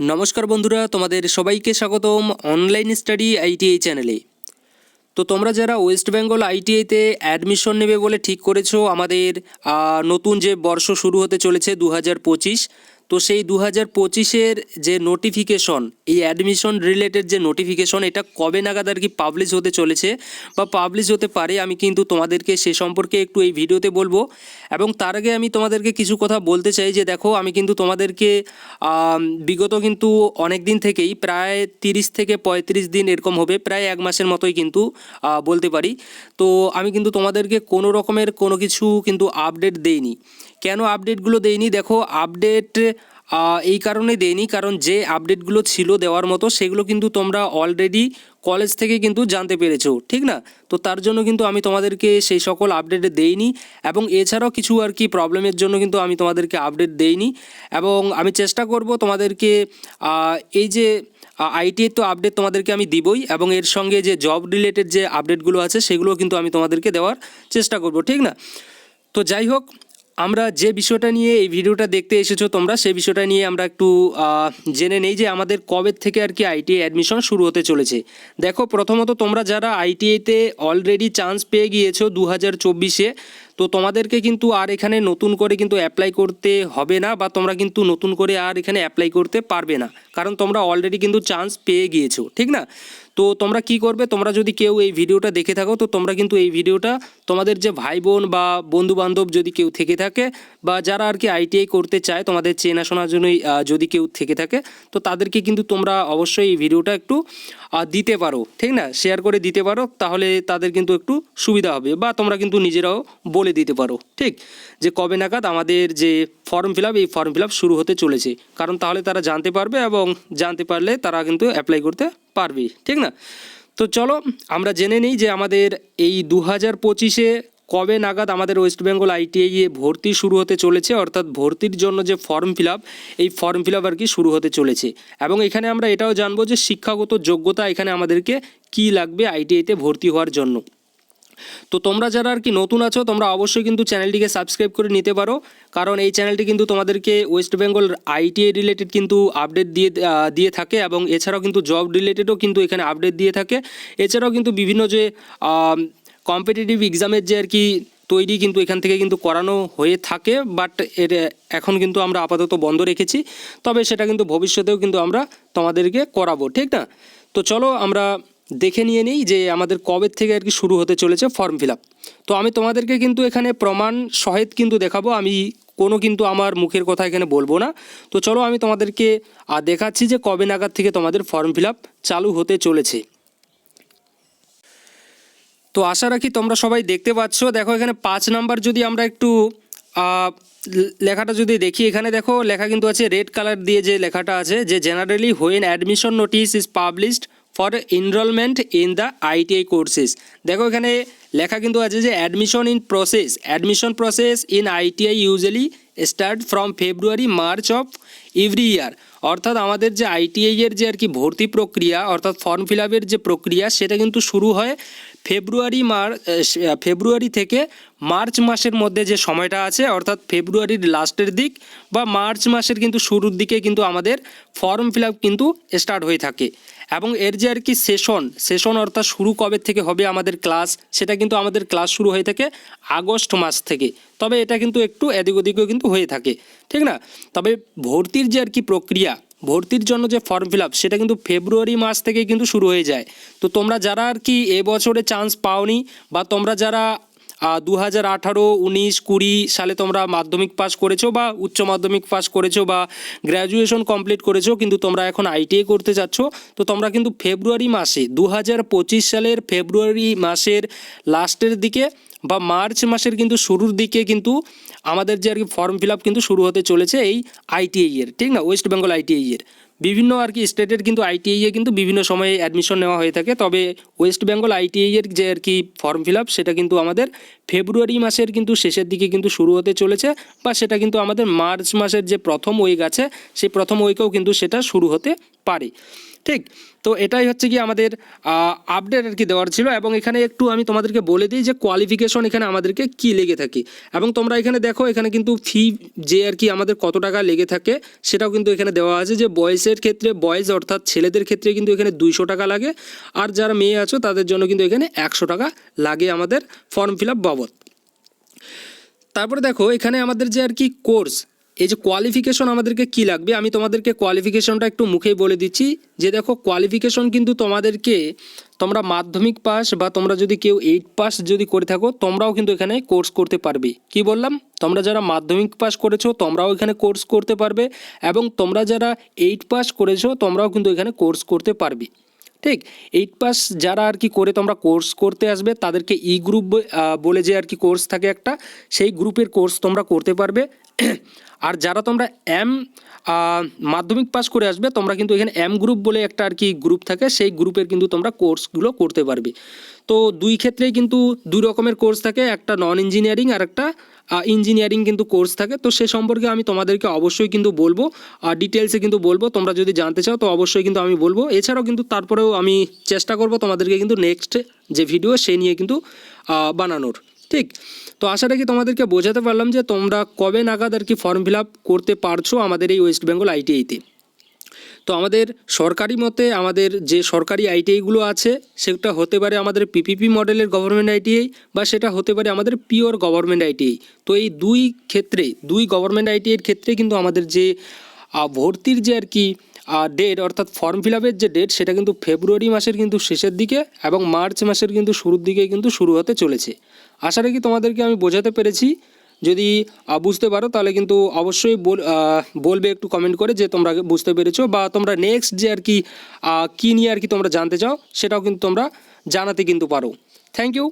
নমস্কার বন্ধুরা, তোমাদের সবাইকে স্বাগতম অনলাইন স্টাডি আইটিআই চ্যানেলে তো তোমরা যারা ওয়েস্ট বেঙ্গল আইটিআইতে অ্যাডমিশন নেবে বলে ঠিক করেছ, আমাদের নতুন যে বর্ষ শুরু হতে চলেছে দু হাজার পঁচিশ তো সেই দু হাজার পঁচিশের যে নোটিফিকেশন এই অ্যাডমিশন রিলেটেড যে নোটিফিকেশন এটা কবে নাগাদ আর কি পাবলিশ হতে চলেছে বা পাবলিশ হতে পারে, আমি কিন্তু তোমাদেরকে সে সম্পর্কে একটু এই ভিডিওতে বলব। এবং তার আগে আমি তোমাদেরকে কিছু কথা বলতে চাই যে দেখো, আমি কিন্তু তোমাদেরকে বিগত কিন্তু অনেক দিন থেকেই, প্রায় তিরিশ থেকে পঁয়ত্রিশ দিন এরকম হবে, প্রায় এক মাসের মতোই কিন্তু বলতে পারি। তো আমি কিন্তু তোমাদেরকে কোনো রকমের কোনো কিছু কিন্তু আপডেট দেইনি। কেন আপডেটগুলো দেইনি? দেখো আপডেট এই কারণে দেইনি কারণ যে আপডেটগুলো ছিল দেওয়ার মতো, সেগুলো কিন্তু তোমরা অলরেডি কলেজ থেকে কিন্তু জানতে পেরেছ, ঠিক না? তো তার জন্য কিন্তু আমি তোমাদেরকে সেই সকল আপডেট দেইনি, এবং এছাড়াও কিছু আর কি প্রবলেমের জন্য কিন্তু আমি তোমাদেরকে আপডেট দেইনি, এবং আমি চেষ্টা করব তোমাদেরকে এই যে আইটি তো আপডেট তোমাদেরকে আমি দিবই, এবং এর সঙ্গে যে জব রিলেটেড যে আপডেটগুলো আছে সেগুলো কিন্তু আমি তোমাদেরকে দেওয়ার চেষ্টা করব, ঠিক না? তো যাই হোক আমরা যে বিষয়টা নিয়ে এই ভিডিওটা দেখতে এসেছ তোমরা, সেই বিষয়টা নিয়ে আমরা একটু জেনে নেই যে আমাদের কবে থেকে আর কি আইটিআই অ্যাডমিশন শুরু হতে চলেছে। দেখো, প্রথমত তোমরা যারা আইটিআইতে অলরেডি চান্স পেয়ে গিয়েছো দু হাজার চব্বিশে তো তোমাদেরকে কিন্তু আর এখানে নতুন করে কিন্তু অ্যাপ্লাই করতে হবে না বা তোমরা কিন্তু নতুন করে আর এখানে অ্যাপ্লাই করতে পারবে না। কারণ তোমরা অলরেডি কিন্তু চান্স পেয়ে গিয়েছো, ঠিক না? তো তোমরা কি করবে? তোমরা যদি কেউ এই ভিডিওটা দেখে থাকো, তো তোমরা কিন্তু এই ভিডিওটা তোমাদের যে ভাই বোন বা বন্ধু বান্ধব যদি কেউ থেকে থাকে বা যারা আর কি আইটিআই করতে চায়, তোমাদের চেনাশোনার জন্যই যদি কেউ থেকে থাকে, তো তাদেরকে কিন্তু তোমরা অবশ্যই এই ভিডিওটা একটু দিতে পারো, ঠিক না? শেয়ার করে দিতে পারো, তাহলে তাদের কিন্তু একটু সুবিধা হবে বা তোমরা কিন্তু নিজেরাও বলে দিতে পারো, ঠিক? যে কবে নাগাদ আমাদের যে ফর্ম ফিল এই ফর্ম ফিল শুরু হতে চলেছে। কারণ তাহলে তারা জানতে পারবে এবং জানতে পারলে তারা কিন্তু অ্যাপ্লাই করতে পারবে, ঠিক না? তো চলো, আমরা জেনে নিই যে আমাদের এই দু হাজার পঁচিশে কবে নাগাদ আমাদের ওয়েস্ট বেঙ্গল আইটিআই এ ভর্তি শুরু হতে চলেছে, অর্থাৎ ভর্তির জন্য যে ফর্ম ফিল এই ফর্ম ফিল আর কি শুরু হতে চলেছে। এবং এখানে আমরা এটাও জানব যে শিক্ষাগত যোগ্যতা এখানে আমাদেরকে কি লাগবে আইটিআইতে ভর্তি হওয়ার জন্য। তো তোমরা যারা আর কি নতুন আছো, তোমরা অবশ্যই কিন্তু চ্যানেলটিকে সাবস্ক্রাইব করে নিতে পারো। কারণ এই চ্যানেলটি কিন্তু তোমাদেরকে ওয়েস্ট বেঙ্গল আইটিআই রিলেটেড কিন্তু আপডেট দিয়ে দিয়ে থাকে এবং এছাড়াও কিন্তু জব রিলেটেডও কিন্তু এখানে আপডেট দিয়ে থাকে। এছাড়াও কিন্তু বিভিন্ন যে কম্পিটিটিভ এক্সামের যে আর কি তৈরি কিন্তু এখান থেকে কিন্তু করানো হয়ে থাকে বাট এর, এখন কিন্তু আমরা আপাতত বন্ধ রেখেছি। তবে সেটা কিন্তু ভবিষ্যতেও কিন্তু আমরা তোমাদেরকে করাবো, ঠিক না? তো চলো আমরা দেখে নিয়ে নিই যে আমাদের কবে থেকে আর কি শুরু হতে চলেছে ফর্ম ফিল আপ তো আমি তোমাদেরকে কিন্তু এখানে প্রমাণ সহেত কিন্তু দেখাবো, আমি কোনো কিন্তু আমার মুখের কথা এখানে বলব না। তো চলো আমি তোমাদেরকে দেখাচ্ছি যে কবে নাগাদ থেকে তোমাদের ফর্ম ফিল চালু হতে চলেছে। তো আশা রাখি তোমরা সবাই দেখতে পাচ্ছ। দেখো এখানে পাঁচ নাম্বার যদি আমরা একটু লেখাটা যদি দেখি, এখানে দেখো লেখা কিন্তু আছে রেড কালার দিয়ে যে লেখাটা আছে, যে generally when admission notice is published for enrollment in the ITI courses দেখো এখানে লেখা কিন্তু আছে যে admission in process admission process in ITI usually start from February March of every year অর্থাৎ আমাদের যে আইটিআই এর যে আর কি ভর্তি প্রক্রিয়া, অর্থাৎ ফর্ম ফিল আপের যে প্রক্রিয়া, সেটা কিন্তু শুরু হয় ফেব্রুয়ারি মার ফেব্রুয়ারি থেকে মার্চ মাসের মধ্যে যে সময়টা আছে, অর্থাৎ ফেব্রুয়ারির লাস্টের দিক বা মার্চ মাসের কিন্তু শুরুর দিকে কিন্তু আমাদের ফর্ম ফিল আপ কিন্তু স্টার্ট হয়ে থাকে। এবং এর যে আর কি সেশন সেশন অর্থাৎ শুরু কবে থেকে হবে আমাদের ক্লাস সেটা কিন্তু আমাদের ক্লাস শুরু হয়ে থাকে আগস্ট মাস থেকে। তবে এটা কিন্তু একটু এদিক ওদিকেও কিন্তু হয়ে থাকে, ঠিক না? তবে ভর্তির যে আর কি প্রক্রিয়া, ভর্তির জন্য যে ফর্ম ফিল আপ সেটা কিন্তু ফেব্রুয়ারি মাস থেকে কিন্তু শুরু হয়ে যায়। তো তোমরা যারা আর কি এবছরে চান্স পাওনি বা তোমরা যারা দু হাজার আঠারো, উনিশ, কুড়ি সালে তোমরা মাধ্যমিক পাস করেছ বা উচ্চ মাধ্যমিক পাস করেছ বা গ্র্যাজুয়েশন কমপ্লিট করেছ, কিন্তু তোমরা এখন আইটিআই করতে চাচ্ছ তো তোমরা কিন্তু ফেব্রুয়ারি মাসে দু হাজার পঁচিশ সালের ফেব্রুয়ারি মাসের লাস্টের দিকে বা মার্চ মাসের কিন্তু শুরুর দিকে কিন্তু আমাদের যে আর কি ফর্ম ফিল আপ কিন্তু শুরু হতে চলেছে এই আইটিআই এর ঠিক না? ওয়েস্ট বেঙ্গল আইটিআই এর বিভিন্ন আর কি স্টেটের কিন্তু আইটিআই এ কিন্তু বিভিন্ন সময়ে অ্যাডমিশন নেওয়া হয়ে থাকে। তবে ওয়েস্ট বেঙ্গল আইটিআই এর যে আর কি ফর্ম ফিল আপ সেটা কিন্তু আমাদের ফেব্রুয়ারি মাসের কিন্তু শেষের দিকে কিন্তু শুরু হতে চলেছে বা সেটা কিন্তু আমাদের মার্চ মাসের যে প্রথম উইক আছে, সেই প্রথম উইকেও কিন্তু সেটা শুরু হতে পারে। ঠিক? তো এটাই হচ্ছে কি আমাদের আপডেট আর কি দেওয়ার ছিল এবং এখানে একটু আমি তোমাদেরকে বলে দিই যে কোয়ালিফিকেশন এখানে আমাদেরকে কি লেগে থাকে। এবং তোমরা এখানে দেখো, এখানে কিন্তু ফি যে আর কি আমাদের কত টাকা লেগে থাকে, সেটাও কিন্তু এখানে দেওয়া আছে যে বয়েসের ক্ষেত্রে বয়েজ অর্থাৎ ছেলেদের ক্ষেত্রে কিন্তু এখানে দুইশো টাকা লাগে। আর যারা মেয়ে আছো, তাদের জন্য কিন্তু এখানে একশো টাকা লাগে আমাদের ফর্ম ফিল আপ বাবদ। তারপরে দেখো, এখানে আমাদের যে আর কি কোর্স এই যে কোয়ালিফিকেশন আমাদেরকে কি লাগবে? আমি তোমাদেরকে কোয়ালিফিকেশনটা একটু মুখেই বলে দিচ্ছি। যে দেখো কোয়ালিফিকেশন কিন্তু তোমাদেরকে, তোমরা মাধ্যমিক পাস বা তোমরা যদি কেউ এইট পাস যদি করে থাকো, তোমরাও কিন্তু এখানে কোর্স করতে পারবে। কি বললাম? তোমরা যারা মাধ্যমিক পাস করেছ, তোমরাও এখানে কোর্স করতে পারবে এবং তোমরা যারা এইট পাস করেছ, তোমরাও কিন্তু এখানে কোর্স করতে পারবে। ঠিক? এইট পাস যারা আর কি করে তোমরা কোর্স করতে আসবে, তাদেরকে ই গ্রুপ বলে যে আর কি কোর্স থাকে একটা, সেই গ্রুপের কোর্স তোমরা করতে পারবে। আর যারা তোমরা এম মাধ্যমিক পাস করে আসবে, তোমরা কিন্তু এখানে এম গ্রুপ বলে একটা আর কি গ্রুপ থাকে, সেই গ্রুপের কিন্তু তোমরা কোর্সগুলো করতে পারবে। তো দুই ক্ষেত্রেই কিন্তু দুই রকমের কোর্স থাকে, একটা নন ইঞ্জিনিয়ারিং আর একটা ইঞ্জিনিয়ারিং কিন্তু কোর্স থাকে। তো সে সম্পর্কে আমি তোমাদেরকে অবশ্যই কিন্তু বলব, আর ডিটেলসে কিন্তু বলব, তোমরা যদি জানতে চাও তো অবশ্যই কিন্তু আমি বলব। এছাড়াও কিন্তু তারপরেও আমি চেষ্টা করব তোমাদেরকে কিন্তু নেক্সট যে ভিডিও সে নিয়ে কিন্তু বানানোর। ঠিক? তো আশা রাখি তোমাদেরকে বোঝাতে পারলাম যে তোমরা কবে নাগাদ আর কি ফর্ম ফিল করতে পারছ আমাদের এই ওয়েস্ট বেঙ্গল আইটিআইতে তো। আমাদের সরকারি মতে আমাদের যে সরকারি আইটিআইগুলো আছে, সেটা হতে পারে আমাদের পিপিপি মডেলের গভর্নমেন্ট আইটিআই বা সেটা হতে পারে আমাদের পিওর গভর্নমেন্ট আইটিআই তো এই দুই ক্ষেত্রে, দুই গভর্নমেন্ট আইটিআইয়ের ক্ষেত্রে কিন্তু আমাদের যে ভর্তির যে আর কি ডেট অর্থাৎ ফর্ম ফিল আপের যে ডেট সেটা কিন্তু ফেব্রুয়ারি মাসের কিন্তু শেষের দিকে এবং মার্চ মাসের কিন্তু শুরুর দিকে কিন্তু শুরু হতে চলেছে। আশা রাখি তোমাদেরকে আমি বোঝাতে পেরেছি। যদি বুঝতে পারো, তাহলে কিন্তু অবশ্যই বল- বলবে একটু কমেন্ট করে যে তোমরা বুঝতে পেরেছ বা তোমরা নেক্সট যে আর কি কী নিয়ে আর কি তোমরা জানতে চাও, সেটাও কিন্তু তোমরা জানাতে কিন্তু পারো। Thank you